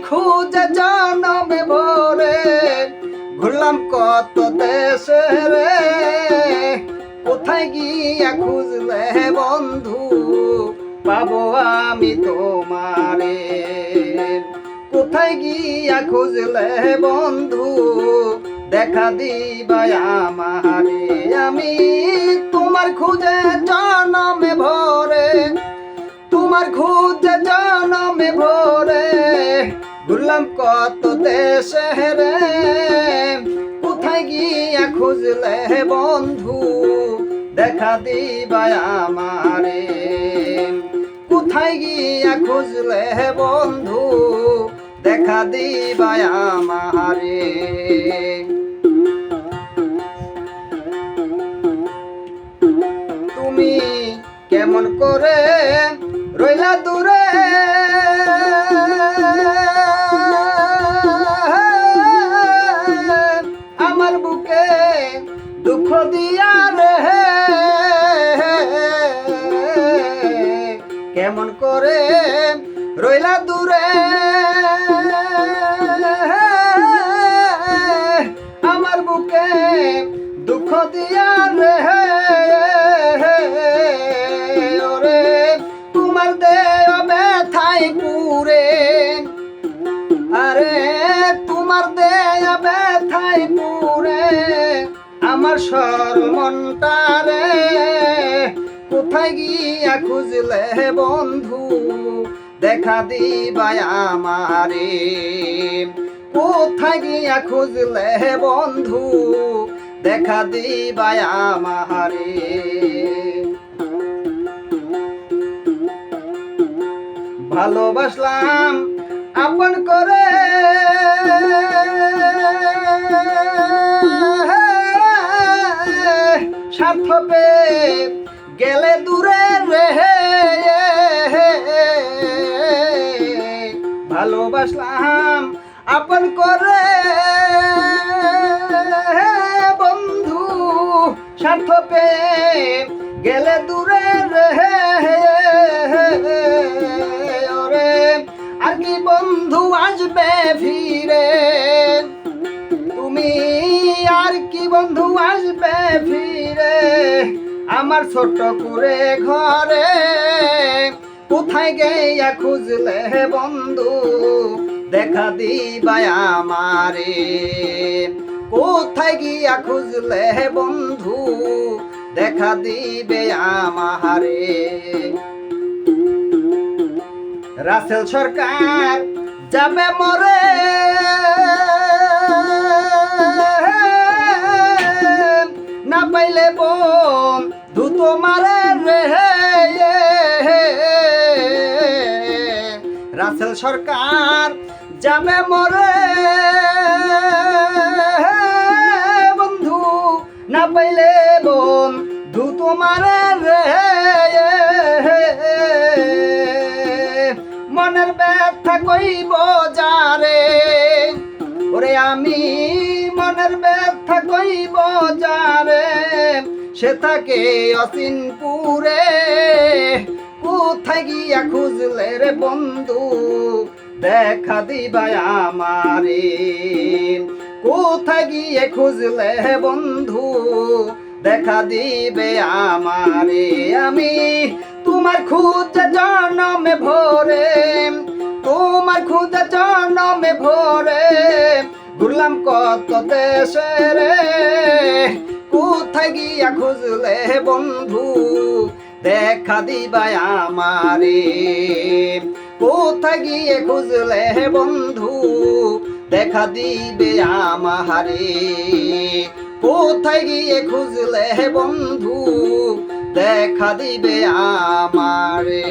খুঁজে ভরে। ঘুরলাম কত দেশে রে। কোথায় গিয়া খুঁজলে বন্ধু? পাবো আমি তোমারে। কোথায় গিয়া খুঁজলে বন্ধু? দেখা দিবাই আমারে। আমি তোমার খুঁজে জানমে কত দেশে কোথায় গিয়া খুঁজলে বন্ধু? দেখা দিবাই আমারে। কোথায় গিয়া খুঁজলে বন্ধু? দেখা দিবাই আমারে। তুমি কেমন করে রইলা দূরে? দিয়া রে কেমন করে রইলা দূরে। আমার বুকে দুঃখ দিয়া আমার সরমনটা রে। কোথায় গিয়া খুঁজলে বন্ধু? দেখা দিবাই আমারে। কোথায় গিয়া খুঁজলে বন্ধু? দেখা দিবাই আমারে। ভালোবাসলাম, আপন করে স্বার্থ পে গেলে দূরে রেহে ভালোবাসলাম আপন করে। বন্ধু, স্বার্থ গেলে দূরে রে ওরে, আর কি বন্ধু আসবে ফিরে? বন্ধু আসবে ফিরে, আমার ছোট্ট করে ঘরে। কোথায় গেয়া খুঁজলে বন্ধু? দেখা দিবাই আমারে। কোথায় গিয়া খুঁজলে বন্ধু? দেখা দিবে আমারে। রাসেল সরকার যাবে মরে। রাসেল সরকার, যাবে মরে। বন্ধু, না পাইলে বোন ধুত মারে রে। মনের ব্যথা কইব যারে? ওরে আমি মনের ব্যথা কইব যারে? সে থাকে অসিনপুরে কোথায় গিয়া খুঁজলে রে বন্ধু? দেখা দিবাই আমারে। কোথায় গিয়ে খুঁজলে হে বন্ধু? দেখা দিবে আমারে। আমি তোমার খুঁজে জনমে ভরে, তোমার খুঁজে জনমে ভরে। ঘুরলাম কত দেশে রে, কোথায় গিয়া খুঁজলে বন্ধু? দেখা দিবাই আমারে। কোথা গিয়ে খুঁজলে বন্ধু? দেখা দিবে আমারে। কোথায় গিয়ে খুঁজলে বন্ধু? দেখা দিবে আমারে।